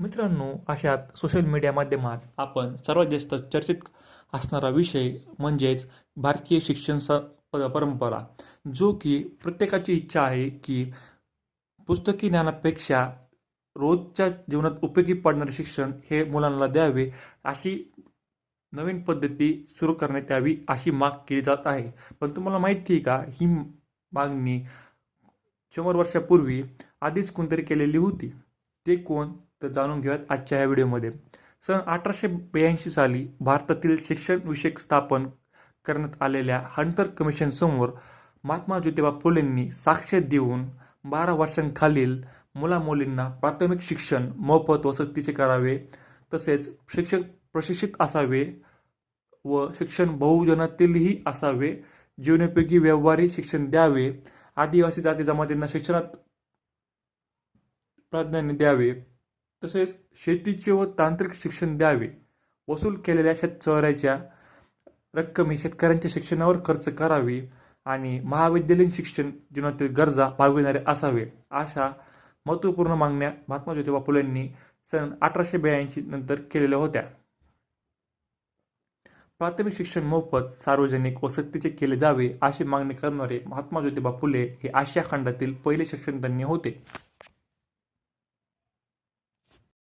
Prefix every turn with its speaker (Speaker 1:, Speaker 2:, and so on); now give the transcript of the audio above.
Speaker 1: मित्रांनो अशात social media माध्यमात आपण सर्वात जास्त चर्चित असणारा विषय म्हणजेच भारतीय शिक्षण स परंपरा जो की प्रत्येकाची इच्छा आहे की पुस्तकी ज्ञानापेक्षा रोजच्या जीवनात उपयोगी पडणारे शिक्षण हे मुलांना द्यावे अशी नवीन पद्धती सुरू करण्यात यावी अशी माग केली जात आहे. पण तुम्हाला माहिती आहे का ही मागणी शंभर वर्षापूर्वी आधीच कोणतरी केलेली होती. ते कोण? तर जाणून घेऊयात आजच्या या व्हिडिओमध्ये. सन अठराशे ब्याऐंशी साली भारतातील शिक्षण विषयक स्थापन करण्यात आलेल्या हंटर कमिशनसमोर महात्मा ज्योतिबा फुलेंनी साक्ष देऊन बारा वर्षांखालील मुलामुलींना प्राथमिक शिक्षण मोफत व सक्तीचे करावे तसेच शिक्षक प्रशिक्षित असावे व शिक्षण बहुजनातीलही असावे जीवनोपयोगी व्यवहारी शिक्षण द्यावे आदिवासी जाती जमातींना शिक्षणात प्राधान्य द्यावे. तसेच शेतीचे व तांत्रिक शिक्षण द्यावे. वसूल केलेल्या शेतचवऱ्याच्या रक्कम ही शेतकऱ्यांच्या शिक्षणावर खर्च करावी आणि महाविद्यालयीन शिक्षण जीवनातील गरजा भागविणारे असावे अशा महत्त्वपूर्ण मागण्या महात्मा ज्योतिबा फुलेंनी सन अठराशे ब्याऐंशी नंतर केलेल्या होत्या. प्राथमिक शिक्षण मोफत सार्वजनिक व सक्तीचे केले जावे अशी मागणी करणारे महात्मा ज्योतिबा फुले हे आशिया खंडातील पहिले शिक्षणतज्ञ होते.